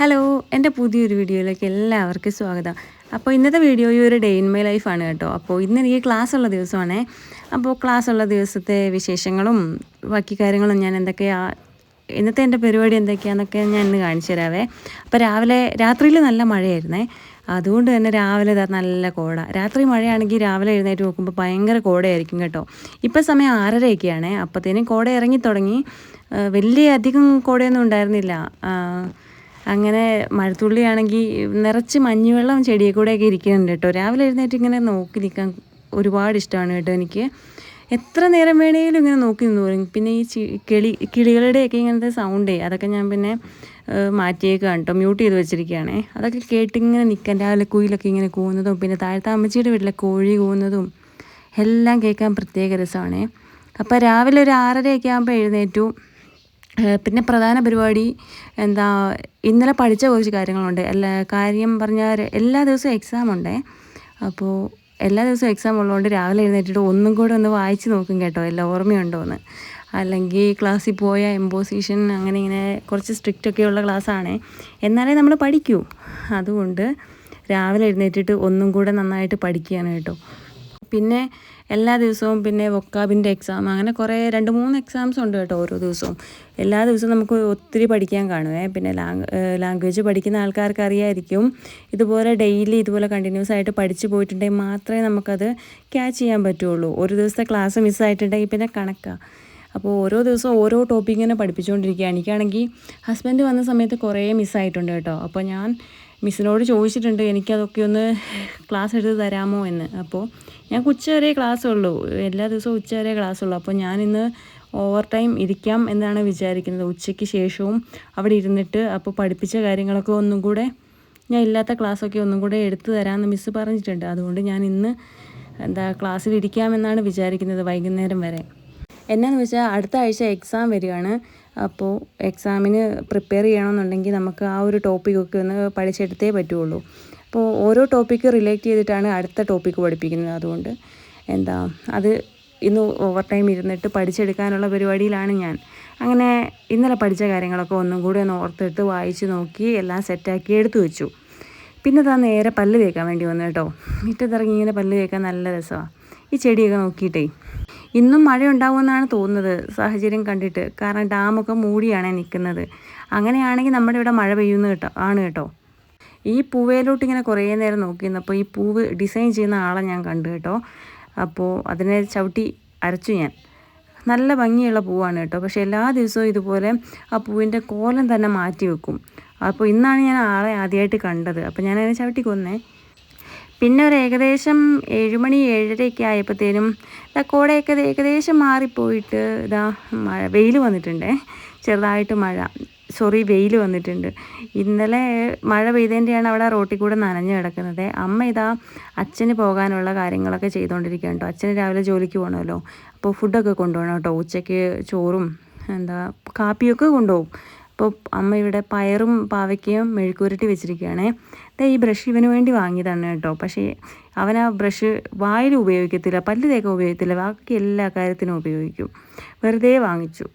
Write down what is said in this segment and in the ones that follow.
Hello എന്റെ പുതിയൊരു വീഡിയോയിലേക്ക് എല്ലാവർക്കും സ്വാഗതം. അപ്പോൾ ഇന്നത്തെ വീഡിയോ ഈ ഒരു ഡേ ഇൻ മൈ ലൈഫാണ് കേട്ടോ. അപ്പോൾ ഇന്ന് എനിക്ക് ക്ലാസ് ഉള്ള ദിവസമാണേ. അപ്പോൾ ക്ലാസ് ഉള്ള ദിവസത്തെ വിശേഷങ്ങളും ബാക്കി കാര്യങ്ങളും ഞാൻ എന്തൊക്കെയാ ഇന്നത്തെ എന്റെ പരിപാടി എന്തൊക്കെയാണെന്നൊക്കെ ഞാൻ ഇന്ന് കാണിച്ചു തരാവേ. അപ്പോൾ രാവിലെ രാത്രിയിൽ നല്ല മഴയായിരുന്നേ. അതുകൊണ്ട് തന്നെ രാവിലെ നല്ല കോട. രാത്രി മഴയാണെങ്കിൽ രാവിലെ എഴുന്നേറ്റ് നോക്കുമ്പോൾ ഭയങ്കര കോടയായിരിക്കും കേട്ടോ. ഇപ്പോൾ സമയം ആറരയൊക്കെയാണേ. അപ്പോഴത്തേനും കോട ഇറങ്ങി തുടങ്ങി. വലിയ അധികം കോടയൊന്നും ഉണ്ടായിരുന്നില്ല. അങ്ങനെ മഴത്തുള്ളിയാണെങ്കിൽ നിറച്ച് മഞ്ഞുവെള്ളം ചെടിയെ കൂടെയൊക്കെ ഇരിക്കുന്നുണ്ട് കേട്ടോ. രാവിലെ എഴുന്നേറ്റ് ഇങ്ങനെ നോക്കി നിൽക്കാൻ ഒരുപാട് ഇഷ്ടമാണ് കേട്ടോ എനിക്ക്. എത്ര നേരം വേണേലും ഇങ്ങനെ നോക്കി നിന്ന് പോകും പിന്നെ ഈ കിളി കിളികളുടെയൊക്കെ ഇങ്ങനത്തെ സൗണ്ടേ അതൊക്കെ ഞാൻ പിന്നെ മാറ്റിയേക്കാണ് കേട്ടോ. മ്യൂട്ട് ചെയ്ത് വെച്ചിരിക്കുകയാണേ. അതൊക്കെ കേട്ടിങ്ങനെ നിൽക്കാൻ രാവിലെ കുയിലൊക്കെ ഇങ്ങനെ കൂവുന്നതും പിന്നെ താഴത്തെ അമ്മച്ചിയുടെ വീട്ടിലെ കോഴി കൂവുന്നതും എല്ലാം കേൾക്കാൻ പ്രത്യേക രസമാണേ. അപ്പോൾ രാവിലെ ഒരു ആറരയൊക്കെ ആകുമ്പോൾ എഴുന്നേറ്റു. പിന്നെ പ്രധാന പരിപാടി എന്താ ഇന്നലെ പഠിച്ച കുറച്ച് കാര്യങ്ങളുണ്ട്. എല്ലാ കാര്യം പറഞ്ഞാൽ എല്ലാ ദിവസവും എക്സാം ഉണ്ട്. അപ്പോൾ എല്ലാ ദിവസവും എക്സാം ഉള്ളതുകൊണ്ട് രാവിലെ എഴുന്നേറ്റിട്ട് ഒന്നും കൂടെ ഒന്ന് വായിച്ച് നോക്കും കേട്ടോ. എല്ലാം ഓർമ്മയുണ്ടോ എന്ന് അല്ലെങ്കിൽ ക്ലാസ്സിൽ പോയ എംബോസിഷൻ അങ്ങനെ ഇങ്ങനെ കുറച്ച് സ്ട്രിക്റ്റ് ഒക്കെയുള്ള ക്ലാസ്സാണേ. എന്നാലേ നമ്മൾ പഠിക്കൂ. അതുകൊണ്ട് രാവിലെ എഴുന്നേറ്റിട്ട് ഒന്നും കൂടെ നന്നായിട്ട് പഠിക്കുകയാണ് കേട്ടോ. പിന്നെ എല്ലാ ദിവസവും പിന്നെ വൊക്കാബിന്റെ എക്സാം അങ്ങനെ കുറേ രണ്ട് മൂന്ന് എക്സാംസ് ഉണ്ട് കേട്ടോ ഓരോ ദിവസവും. എല്ലാ ദിവസവും നമുക്ക് ഒത്തിരി പഠിക്കാൻ കാണുമേ പിന്നെ ലാംഗ് ലാംഗ്വേജ് പഠിക്കുന്ന ആൾക്കാർക്ക് അറിയായിരിക്കും. ഇതുപോലെ ഡെയിലി ഇതുപോലെ കണ്ടിന്യൂസ് ആയിട്ട് പഠിച്ചു പോയിട്ടുണ്ടെങ്കിൽ മാത്രമേ നമുക്കത് ക്യാച്ച് ചെയ്യാൻ പറ്റുള്ളൂ. ഒരു ദിവസത്തെ ക്ലാസ് മിസ്സായിട്ടുണ്ടെങ്കിൽ പിന്നെ കണക്കാണ് അപ്പോൾ ഓരോ ദിവസവും ഓരോ ടോപ്പിക്കിങ്ങനെ പഠിപ്പിച്ചുകൊണ്ടിരിക്കുകയാണ്. പഠിപ്പിച്ചുകൊണ്ടിരിക്കുക എനിക്കാണെങ്കിൽ ഹസ്ബൻഡ് വന്ന സമയത്ത് കുറേ മിസ്സായിട്ടുണ്ട് കേട്ടോ. അപ്പോൾ ഞാൻ മിസ്സിനോട് ചോദിച്ചിട്ടുണ്ട് എനിക്കതൊക്കെ ഒന്ന് ക്ലാസ് എടുത്ത് തരാമോ എന്ന്. അപ്പോൾ ഞങ്ങൾക്ക് ഉച്ച വരെ ക്ലാസ് ഉള്ളൂ. എല്ലാ ദിവസവും ഉച്ച വരെ ക്ലാസ് ഉള്ളൂ. അപ്പോൾ ഞാനിന്ന് ഓവർ ടൈം ഇരിക്കാം എന്നാണ് വിചാരിക്കുന്നത്. ഉച്ചയ്ക്ക് ശേഷവും അവിടെ ഇരുന്നിട്ട് അപ്പോൾ പഠിപ്പിച്ച കാര്യങ്ങളൊക്കെ ഒന്നും കൂടെ ഞാൻ ഇല്ലാത്ത ക്ലാസ്സൊക്കെ ഒന്നും കൂടെ എടുത്തു തരാമെന്ന് മിസ്സ് പറഞ്ഞിട്ടുണ്ട്. അതുകൊണ്ട് ഞാൻ ഇന്ന് എന്താ ക്ലാസ്സിൽ ഇരിക്കാമെന്നാണ് വിചാരിക്കുന്നത് വൈകുന്നേരം വരെ. എന്നാന്ന് വെച്ചാൽ അടുത്ത ആഴ്ച എക്സാം വരികയാണ്. അപ്പോൾ എക്സാമിന് പ്രിപ്പയർ ചെയ്യണമെന്നുണ്ടെങ്കിൽ നമുക്ക് ആ ഒരു ടോപ്പിക്കൊക്കെ ഒന്ന് പഠിച്ചെടുത്തേ പറ്റുള്ളൂ. അപ്പോൾ ഓരോ ടോപ്പിക്ക് റിലേറ്റ് ചെയ്തിട്ടാണ് അടുത്ത ടോപ്പിക്ക് പഠിപ്പിക്കുന്നത് അതുകൊണ്ട് എന്താ അത് ഇന്ന് ഓവർ ടൈം ഇരുന്നിട്ട് പഠിച്ചെടുക്കാനുള്ള പരിപാടിയിലാണ് ഞാൻ. അങ്ങനെ ഇന്നലെ പഠിച്ച കാര്യങ്ങളൊക്കെ ഒന്നും കൂടി ഒന്ന് ഓർത്തിട്ട് വായിച്ച് നോക്കി എല്ലാം സെറ്റാക്കി എടുത്തു വെച്ചു. പിന്നെ താ നേരെ പല്ല് തേക്കാൻ വേണ്ടി വന്നു കേട്ടോ. മുറ്റത്തിറങ്ങി ഇങ്ങനെ പല്ല് തേക്കാൻ നല്ല രസമാണ് ഈ ചെടിയൊക്കെ നോക്കിയിട്ടേ ഇന്നും മഴ ഉണ്ടാവുമെന്നാണ് തോന്നുന്നത് സാഹചര്യം കണ്ടിട്ട്. കാരണം ഡാമൊക്കെ മൂടിയാണ് നിൽക്കുന്നത്. അങ്ങനെയാണെങ്കിൽ നമ്മുടെ ഇവിടെ മഴ പെയ്യുന്ന കേട്ടോ ആണ് കേട്ടോ. ഈ പൂവേലോട്ട് ഇങ്ങനെ കുറേ നേരം നോക്കി നിന്നപ്പോൾ ഈ പൂവ് ഡിസൈൻ ചെയ്യുന്ന ആളെ ഞാൻ കണ്ടു കേട്ടോ. അപ്പോൾ അതിനെ ചവിട്ടി അരച്ചു ഞാൻ. നല്ല ഭംഗിയുള്ള പൂവാണ് കേട്ടോ. പക്ഷേ എല്ലാ ദിവസവും ഇതുപോലെ ആ പൂവിന്റെ കോലം തന്നെ മാറ്റി വെക്കും. അപ്പോൾ ഇന്നാണ് ഞാൻ ആളെ ആദ്യമായിട്ട് കണ്ടത്. അപ്പോൾ ഞാൻ അതിനെ ചവിട്ടി കൊന്നേ. പിന്നെ ഒരു ഏകദേശം ഏഴുമണി ഏഴരയൊക്കെ ആയപ്പോഴത്തേനും ഇതാ കോടയൊക്കെ ഏകദേശം മാറിപ്പോയിട്ട് ഇതാ മഴ വെയിൽ വന്നിട്ടുണ്ടേ. ചെറുതായിട്ട് മഴ. സോറി വെയിൽ വന്നിട്ടുണ്ട്. ഇന്നലെ മഴ പെയ്തതിന്റെയാണ് അവിടെ റോട്ടിൽ കൂടെ നനഞ്ഞു കിടക്കുന്നത്. അമ്മ ഇതാ അച്ഛന് പോകാനുള്ള കാര്യങ്ങളൊക്കെ ചെയ്തുകൊണ്ടിരിക്കുകയാണ് കേട്ടോ. അച്ഛന് രാവിലെ ജോലിക്ക് പോകണമല്ലോ. അപ്പോൾ ഫുഡൊക്കെ കൊണ്ടുപോകണം കേട്ടോ. ഉച്ചയ്ക്ക് ചോറും എന്താ കാപ്പിയൊക്കെ കൊണ്ടുപോകും. അപ്പോൾ അമ്മ ഇവിടെ പയറും പാവയ്ക്കയും മെഴുക്കുരുട്ടി വെച്ചിരിക്കുകയാണേ. ഈ ബ്രഷ് ഇവന് വേണ്ടി വാങ്ങിയതാണ് കേട്ടോ. പക്ഷേ അവൻ ആ ബ്രഷ് വായിൽ ഉപയോഗിക്കത്തില്ല പല്ല് തേക്കാൻ ഉപയോഗിക്കത്തില്ല ബാക്കി എല്ലാ കാര്യത്തിനും ഉപയോഗിക്കും. വെറുതെ വാങ്ങിച്ചു.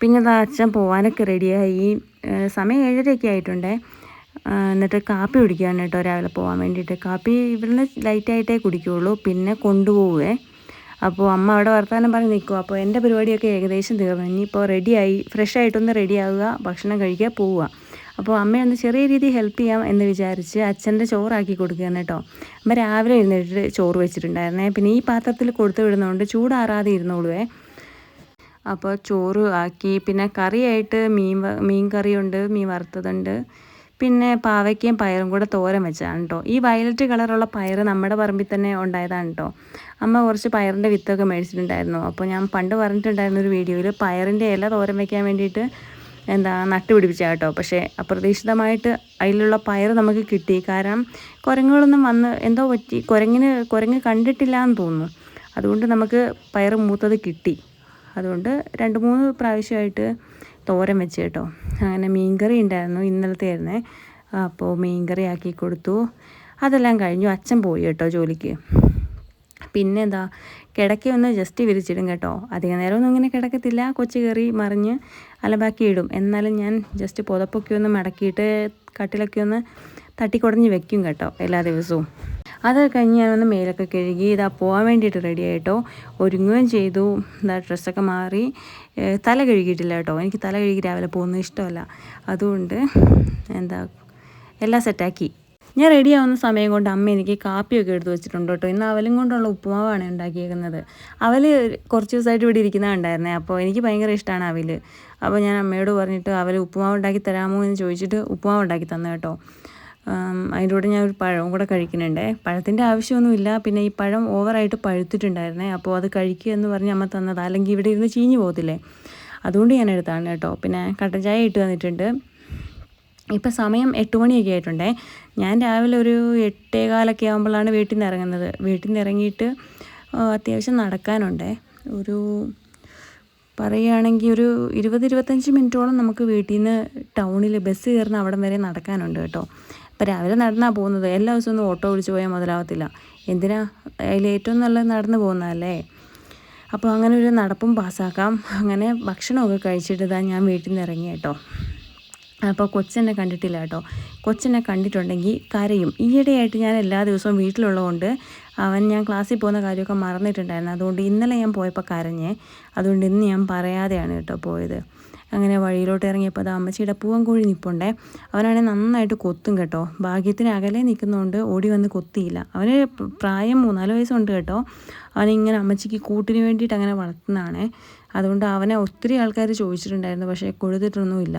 പിന്നെ അത് അച്ഛൻ പോകാനൊക്കെ റെഡിയായി. സമയം ഏഴരയൊക്കെ ആയിട്ടുണ്ടേ. എന്നിട്ട് കാപ്പി കുടിക്കുകയാണ് കേട്ടോ രാവിലെ പോകാൻ വേണ്ടിയിട്ട്. കാപ്പി ഇവിടുന്ന് ലൈറ്റായിട്ടേ കുടിക്കുകയുള്ളൂ പിന്നെ കൊണ്ടുപോവേ അപ്പോൾ അമ്മ അവിടെ വർത്തമാനം പറഞ്ഞ് നിൽക്കും അപ്പോൾ എന്റെ പരിപാടിയൊക്കെ ഏകദേശം തീർന്നു. ഇനിയിപ്പോൾ റെഡിയായി. ഫ്രഷ് ആയിട്ടൊന്ന് റെഡിയാവുക. ഭക്ഷണം കഴിക്കുക പോവുക. അപ്പോൾ അമ്മയൊന്ന് ചെറിയ രീതിയിൽ ഹെൽപ്പ് ചെയ്യാം എന്ന് വിചാരിച്ച് അച്ഛന്റെ ചോറാക്കി കൊടുക്കുകയാണ് കേട്ടോ. അമ്മ രാവിലെ എഴുന്നേറ്റ് ചോറ് വെച്ചിട്ടുണ്ടായിരുന്നേ. പിന്നെ ഈ പാത്രത്തിൽ കൊടുത്തു വിടുന്നതുകൊണ്ട് ചൂടാറാതെ ഇരുന്നോളുവേ. അപ്പോൾ ചോറ് ആക്കി. പിന്നെ കറിയായിട്ട് മീൻ മീൻ കറിയുണ്ട് മീൻ വറുത്തതുണ്ട്. പിന്നെ പാവയ്ക്കയും പയറും കൂടെ തോരൻ വെച്ചതാണ് കേട്ടോ ഈ വയലറ്റ് കളറുള്ള പയർ നമ്മുടെ പറമ്പിൽ തന്നെ ഉണ്ടായതാണ് കേട്ടോ അമ്മ കുറച്ച് പയറിന്റെ വിത്തൊക്കെ മേടിച്ചിട്ടുണ്ടായിരുന്നു. അപ്പോൾ ഞാൻ പണ്ട് പറഞ്ഞിട്ടുണ്ടായിരുന്ന ഒരു വീഡിയോയിൽ പയറിന്റെ ഇല തോരൻ വയ്ക്കാൻ വേണ്ടിയിട്ട് എന്താ നട്ടുപിടിപ്പിച്ച കേട്ടോ പക്ഷേ അപ്രതീക്ഷിതമായിട്ട് അതിലുള്ള പയർ നമുക്ക് കിട്ടി. കാരണം കുരങ്ങുകളൊന്നും വന്ന് എന്തോ പറ്റി? കുരങ്ങിന് കുരങ്ങ് കണ്ടിട്ടില്ല എന്ന് തോന്നുന്നു. അതുകൊണ്ട് നമുക്ക് പയർ മൂത്തത് കിട്ടി. അതുകൊണ്ട് രണ്ട് മൂന്ന് പ്രാവശ്യമായിട്ട് തോരൻ വെച്ച് കേട്ടോ. അങ്ങനെ മീൻകറി ഉണ്ടായിരുന്നു ഇന്നലത്തെ ആയിരുന്നേ. അപ്പോൾ മീൻകറി ആക്കി കൊടുത്തു. അതെല്ലാം കഴിഞ്ഞു അച്ഛൻ പോയി കേട്ടോ ജോലിക്ക്. പിന്നെ എന്താ കിടക്കയൊന്ന് ജസ്റ്റ് വിരിച്ചിടും കേട്ടോ. അധിക നേരമൊന്നും ഇങ്ങനെ കിടക്കത്തില്ല കൊച്ചു കയറി മറിഞ്ഞ് അലബാക്കി ഇടും. എന്നാലും ഞാൻ ജസ്റ്റ് പുതപ്പൊക്കെ ഒന്ന് മടക്കിയിട്ട് കട്ടിലൊക്കെ ഒന്ന് തട്ടിക്കുടഞ്ഞ് വെക്കും കേട്ടോ എല്ലാ ദിവസവും. അത് കഴിഞ്ഞ് ഞാനൊന്ന് മേലൊക്കെ കഴുകി ഇതാ പോകാൻ വേണ്ടിയിട്ട് റെഡി ആയിട്ടോ. ഒരുങ്ങുകയും ചെയ്തു. എന്താ ഡ്രസ്സൊക്കെ മാറി. തല കഴുകിയിട്ടില്ല കേട്ടോ. എനിക്ക് തല കഴുകി രാവിലെ പോകുന്നത് ഇഷ്ടമല്ല. അതുകൊണ്ട് എന്താ എല്ലാം സെറ്റാക്കി ഞാൻ റെഡി ആവുന്ന സമയം കൊണ്ട് അമ്മ എനിക്ക് കാപ്പിയൊക്കെ എടുത്ത് വെച്ചിട്ടുണ്ട് കേട്ടോ. ഇന്ന് അവലും കൊണ്ടുള്ള ഉപ്പുമാവാണ് ഉണ്ടാക്കിയേക്കുന്നത്. അവൽ കുറച്ച് ദിവസമായിട്ട് ഇവിടെ ഇരിക്കുന്നതുണ്ടായിരുന്നേ അപ്പോൾ എനിക്ക് ഭയങ്കര ഇഷ്ടമാണ് അവൽ അപ്പോൾ ഞാൻ അമ്മയോട് പറഞ്ഞിട്ട് അവൽ ഉപ്പുമാവ് ഉണ്ടാക്കി തരാമോ എന്ന് ചോദിച്ചിട്ട് ഉപ്പുമാവ് ഉണ്ടാക്കി തന്നു കേട്ടോ. അതിന്റെ ഞാൻ ഒരു പഴവും കൂടെ കഴിക്കുന്നുണ്ട്. പഴത്തിന്റെ ആവശ്യമൊന്നുമില്ല. പിന്നെ ഈ പഴം ഓവറായിട്ട് പഴുത്തിട്ടുണ്ടായിരുന്നേ. അപ്പോൾ അത് കഴിക്കുക എന്ന് പറഞ്ഞ് അമ്മ തന്നത്. അല്ലെങ്കിൽ ഇവിടെ ഇരുന്ന് ചീഞ്ഞു പോകത്തില്ലേ? അതുകൊണ്ട് ഞാൻ എടുത്താണ് കേട്ടോ. പിന്നെ കട്ടൻ ചായ ഇട്ട് തന്നിട്ടുണ്ട്. ഇപ്പം സമയം എട്ട് മണിയൊക്കെ ആയിട്ടുണ്ടേ. ഞാൻ രാവിലെ ഒരു എട്ടേകാലൊക്കെ ആകുമ്പോഴാണ് വീട്ടിൽ നിന്ന് ഇറങ്ങുന്നത്. വീട്ടിൽ നിന്ന് ഇറങ്ങിയിട്ട് അത്യാവശ്യം നടക്കാനുണ്ടേ. ഒരു പറയുകയാണെങ്കിൽ ഒരു ഇരുപത് ഇരുപത്തഞ്ച് മിനിറ്റോളം നമുക്ക് വീട്ടിൽ നിന്ന് ടൗണിൽ ബസ് കയറുന്ന അവിടം വരെ നടക്കാനുണ്ട് കേട്ടോ. അപ്പോൾ രാവിലെ നടന്നാണ് പോകുന്നത്. എല്ലാ ദിവസവും ഒന്നും ഓട്ടോ വിളിച്ച് പോയാൽ മുതലാവത്തില്ല. എന്തിനാ? അതിൽ ഏറ്റവും നല്ലത് നടന്നു പോകുന്നതല്ലേ? അപ്പോൾ അങ്ങനെ ഒരു നടപ്പും പാസ്സാക്കാം അങ്ങനെ ഭക്ഷണമൊക്കെ കഴിച്ചിട്ട് ഇതാ ഞാൻ വീട്ടിൽ നിന്ന് ഇറങ്ങി കേട്ടോ. അപ്പോൾ കൊച്ചെന്നെ കണ്ടിട്ടില്ല കേട്ടോ. കൊച്ചെന്നെ കണ്ടിട്ടുണ്ടെങ്കിൽ കരയും. ഈയിടെയായിട്ട് ഞാൻ എല്ലാ ദിവസവും വീട്ടിലുള്ളതുകൊണ്ട് അവൻ ഞാൻ ക്ലാസ്സിൽ പോകുന്ന കാര്യമൊക്കെ മറന്നിട്ടുണ്ടായിരുന്നു. അതുകൊണ്ട് ഇന്നലെ ഞാൻ പോയപ്പോൾ കരഞ്ഞേ. അതുകൊണ്ട് ഇന്ന് ഞാൻ പറയാതെയാണ് കേട്ടോ പോയത്. അങ്ങനെ വഴിയിലോട്ട് ഇറങ്ങിയപ്പോൾ അത് അമ്മച്ചിയുടെ പൂവൻകോഴി നിൽപ്പുണ്ടേ അവനാണെങ്കിൽ നന്നായിട്ട് കൊത്തും കേട്ടോ. ഭാഗ്യത്തിന് അകലെ നിൽക്കുന്നതുകൊണ്ട് ഓടി വന്ന് കൊത്തിയില്ല. അവന് പ്രായം മൂന്നാൽ വയസ്സുണ്ട് കേട്ടോ. അവനിങ്ങനെ അമ്മച്ചിക്ക് കൂട്ടിന് വേണ്ടിയിട്ട് അങ്ങനെ വളർത്തുന്നതാണേ. അതുകൊണ്ട് അവനെ ഒത്തിരി ആൾക്കാർ ചോദിച്ചിട്ടുണ്ടായിരുന്നു പക്ഷേ കൊഴുതിട്ടൊന്നുമില്ല.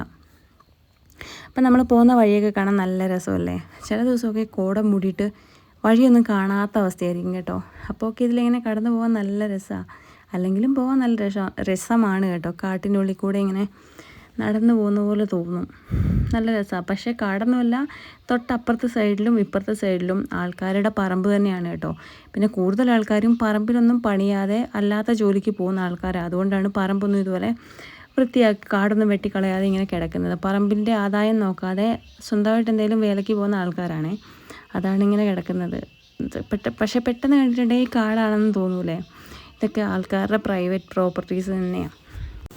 അപ്പം നമ്മൾ പോകുന്ന വഴിയൊക്കെ കാണാൻ നല്ല രസമല്ലേ? ചില ദിവസമൊക്കെ കോട മൂടിയിട്ട് വഴിയൊന്നും കാണാത്ത അവസ്ഥയായിരിക്കും കേട്ടോ. അപ്പോൾ ഒക്കെ ഇതിലിങ്ങനെ കടന്നു പോകാൻ നല്ല രസമാണ് അല്ലെങ്കിലും പോകാൻ നല്ല രസം രസമാണ് കേട്ടോ. കാട്ടിനുള്ളിൽ കൂടെ ഇങ്ങനെ നടന്നു പോകുന്ന പോലെ തോന്നും. നല്ല രസമാണ് പക്ഷേ കാടൊന്നുമല്ല തൊട്ടപ്പുറത്തെ സൈഡിലും ഇപ്പുറത്തെ സൈഡിലും ആൾക്കാരുടെ പറമ്പ് തന്നെയാണ് കേട്ടോ. പിന്നെ കൂടുതൽ ആൾക്കാരും പറമ്പിലൊന്നും പണിയാതെ അല്ലാത്ത ജോലിക്ക് പോകുന്ന ആൾക്കാരാണ് അതുകൊണ്ടാണ് പറമ്പൊന്നും ഇതുപോലെ വൃത്തിയാക്കി കാടൊന്നും വെട്ടിക്കളയാതെ ഇങ്ങനെ കിടക്കുന്നത്. പറമ്പിന്റെ ആദായം നോക്കാതെ സ്വന്തമായിട്ട് എന്തെങ്കിലും വേലയ്ക്ക് പോകുന്ന ആൾക്കാരാണ്. അതാണ് ഇങ്ങനെ കിടക്കുന്നത്. പക്ഷെ പെട്ടെന്ന് കണ്ടിട്ടുണ്ടെങ്കിൽ കാടാണെന്ന് തോന്നൂലേ? ഇതൊക്കെ ആൾക്കാരുടെ പ്രൈവറ്റ് പ്രോപ്പർട്ടീസ് തന്നെയാണ്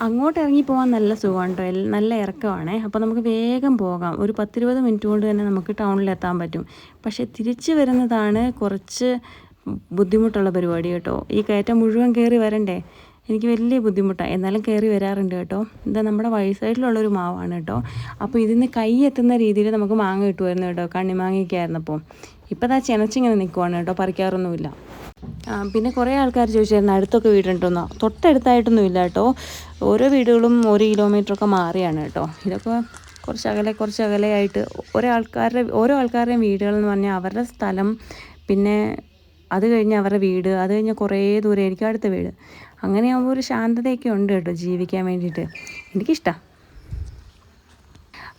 അങ്ങോട്ട് ഇറങ്ങി പോകാൻ നല്ല സുഖമാണ് കേട്ടോ നല്ല ഇറക്കമാണ്. അപ്പോൾ നമുക്ക് വേഗം പോകാം. ഒരു പത്തിരുപത് മിനിറ്റ് കൊണ്ട് തന്നെ നമുക്ക് ടൗണിൽ എത്താൻ പറ്റും. പക്ഷേ തിരിച്ച് വരുന്നതാണ് കുറച്ച് ബുദ്ധിമുട്ടുള്ള പരിപാടി കേട്ടോ. ഈ കയറ്റം മുഴുവൻ കയറി വരണ്ടേ? എനിക്ക് വലിയ ബുദ്ധിമുട്ടാണ് എന്നാലും കയറി വരാറുണ്ട് കേട്ടോ. ഇത് നമ്മുടെ വഴി സൈഡിലുള്ളൊരു മാവാണ് കേട്ടോ. അപ്പോൾ ഇതിന് കൈ എത്തുന്ന രീതിയിൽ നമുക്ക് മാങ്ങ കിട്ടുമായിരുന്നു കേട്ടോ. കണ്ണിമാങ്ങയൊക്കെ ആയിരുന്നപ്പോൾ ഇപ്പോൾ ദാ ചെനച്ചിങ്ങനെ നിൽക്കുവാണ് കേട്ടോ. പറിക്കാറൊന്നുമില്ല. പിന്നെ കുറേ ആൾക്കാർ ചോദിച്ചായിരുന്നു അടുത്തൊക്കെ വീടുണ്ടോന്നോ? തൊട്ടടുത്തായിട്ടൊന്നും ഇല്ല കേട്ടോ. ഓരോ വീടുകളും ഒരു കിലോമീറ്ററൊക്കെ മാറിയാണ് കേട്ടോ. ഇതൊക്കെ കുറച്ച് അകലെ കുറച്ച് അകലെയായിട്ട് ഓരോ ആൾക്കാരുടെ ഓരോ ആൾക്കാരുടെയും വീടുകൾ എന്ന് പറഞ്ഞാൽ അവരുടെ സ്ഥലം പിന്നെ അത് കഴിഞ്ഞ് അവരുടെ വീട് അത് കഴിഞ്ഞ് കുറേ ദൂരെ ആയിരിക്കും അടുത്ത വീട്. അങ്ങനെയാകുമ്പോൾ ഒരു ശാന്തതയൊക്കെ ഉണ്ട് കേട്ടോ ജീവിക്കാൻ വേണ്ടിയിട്ട്. എനിക്കിഷ്ടമാണ്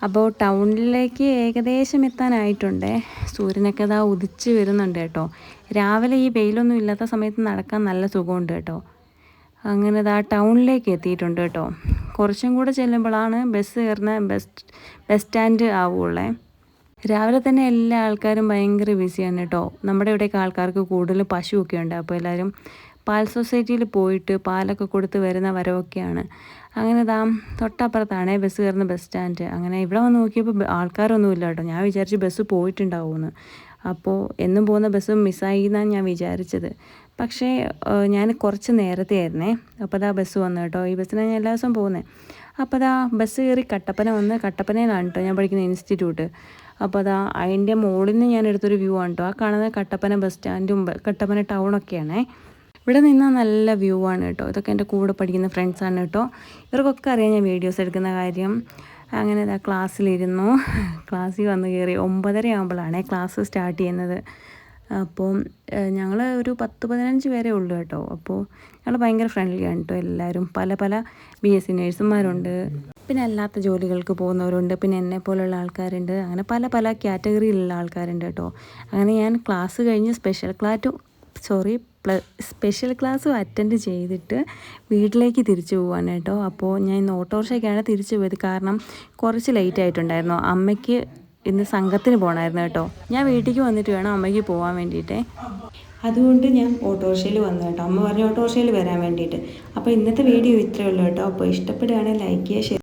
അപ്പോൾ ടൗണിലേക്ക് ഏകദേശം എത്താനായിട്ടുണ്ട്. സൂര്യനൊക്കെ ഇതാ ഉദിച്ച് വരുന്നുണ്ട് കേട്ടോ. രാവിലെ ഈ വെയിലൊന്നും ഇല്ലാത്ത സമയത്ത് നടക്കാൻ നല്ല സുഖമുണ്ട് കേട്ടോ. അങ്ങനെ ഇതാ ടൗണിലേക്ക് എത്തിയിട്ടുണ്ട് കേട്ടോ. കുറച്ചും കൂടെ ചെല്ലുമ്പോഴാണ് ബസ് കയറുന്ന ബസ് ബസ് സ്റ്റാൻഡ് ആവുള്ളേ. രാവിലെ തന്നെ എല്ലാ ആൾക്കാരും ഭയങ്കര ബിസിയാണ് കേട്ടോ. നമ്മുടെ ഇവിടെയൊക്കെ ആൾക്കാർക്ക് കൂടുതൽ പശുവൊക്കെ ഉണ്ട് അപ്പോൾ എല്ലാവരും പാൽ സൊസൈറ്റിയിൽ പോയിട്ട് പാലൊക്കെ കൊടുത്ത് വരുന്ന വരവൊക്കെയാണ്. അങ്ങനെ ഇതാ തൊട്ടപ്പുറത്താണ് ബസ് കയറുന്ന ബസ് സ്റ്റാൻഡ് അങ്ങനെ ഇവിടെ വന്ന് നോക്കിയപ്പോൾ ആൾക്കാരൊന്നുമില്ല കേട്ടോ. ഞാൻ വിചാരിച്ചു ബസ് പോയിട്ടുണ്ടാവുമെന്ന് അപ്പോൾ എന്നും പോകുന്ന ബസ് മിസ്സായി എന്നാണ് ഞാൻ വിചാരിച്ചത്. പക്ഷേ ഞാൻ കുറച്ച് നേരത്തെ ആയിരുന്നേ. അപ്പോൾ അതാ ബസ് വന്നു കേട്ടോ. ഈ ബസ്സിനാണ് ഞാൻ എല്ലാ ദിവസവും പോകുന്നത് അപ്പോൾ അതാ ബസ് കയറി കട്ടപ്പന വന്ന് കട്ടപ്പനയിലാണ് കേട്ടോ ഞാൻ പഠിക്കുന്ന ഇൻസ്റ്റിറ്റ്യൂട്ട് അപ്പോൾ അതാ അതിന്റെ മുകളിൽ നിന്ന് ഞാൻ എടുത്തൊരു വ്യൂ ആണ് കേട്ടോ. ആ കാണുന്നത് കട്ടപ്പന ബസ് സ്റ്റാൻഡും കട്ടപ്പന ടൗണൊക്കെയാണേ ഇവിടെ നിന്നാൽ നല്ല വ്യൂ ആണ് കേട്ടോ. ഇതൊക്കെ എന്റെ കൂടെ പഠിക്കുന്ന ഫ്രണ്ട്സാണ് കേട്ടോ. ഇവർക്കൊക്കെ അറിയാം ഞാൻ വീഡിയോസ് എടുക്കുന്ന കാര്യം. അങ്ങനെ ഇതാ ക്ലാസ്സിലിരുന്നു ക്ലാസ്സിൽ വന്ന് കയറി ഒമ്പതര ആകുമ്പോഴാണ് ക്ലാസ് സ്റ്റാർട്ട് ചെയ്യുന്നത്. അപ്പോൾ ഞങ്ങൾ ഒരു പത്ത് പതിനഞ്ച് പേരേ ഉള്ളൂ കേട്ടോ. അപ്പോൾ ഞങ്ങൾ ഭയങ്കര ഫ്രണ്ട്ലിയാണ് കേട്ടോ എല്ലാവരും. പല പല ബി എസ് സി നേഴ്സുമാരുണ്ട്. പിന്നെ അല്ലാത്ത ജോലികൾക്ക് പോകുന്നവരുണ്ട്. പിന്നെ എന്നെ പോലുള്ള ആൾക്കാരുണ്ട്. അങ്ങനെ പല പല കാറ്റഗറിയിലുള്ള ആൾക്കാരുണ്ട് കേട്ടോ. അങ്ങനെ ഞാൻ ക്ലാസ് കഴിഞ്ഞ് സ്പെഷ്യൽ ക്ലാറ്റ് സോറി സ്പെഷ്യൽ ക്ലാസ്സും അറ്റൻഡ് ചെയ്തിട്ട് വീട്ടിലേക്ക് തിരിച്ചു പോവാണ് കേട്ടോ. അപ്പോൾ ഞാൻ ഇന്ന് ഓട്ടോറിക്ഷയ്ക്കാണ് തിരിച്ചു പോയത്. കാരണം കുറച്ച് ലേറ്റ് ആയിട്ടുണ്ടായിരുന്നു. അമ്മയ്ക്ക് ഇന്ന് സംഘത്തിന് പോകണമായിരുന്നു കേട്ടോ. ഞാൻ വീട്ടിലേക്ക് വന്നിട്ട് വേണം അമ്മയ്ക്ക് പോകാൻ വേണ്ടിയിട്ടേ. അതുകൊണ്ട് ഞാൻ ഓട്ടോറിക്ഷയിൽ വന്നു കേട്ടോ. അമ്മ പറഞ്ഞു ഓട്ടോറിക്ഷയിൽ വരാൻ വേണ്ടിയിട്ട്. അപ്പോൾ ഇന്നത്തെ വീഡിയോ ഇത്രയേ ഉള്ളൂ കേട്ടോ. അപ്പോൾ ഇഷ്ടപ്പെടുകയാണെങ്കിൽ ലൈക്ക് ചെയ്യുക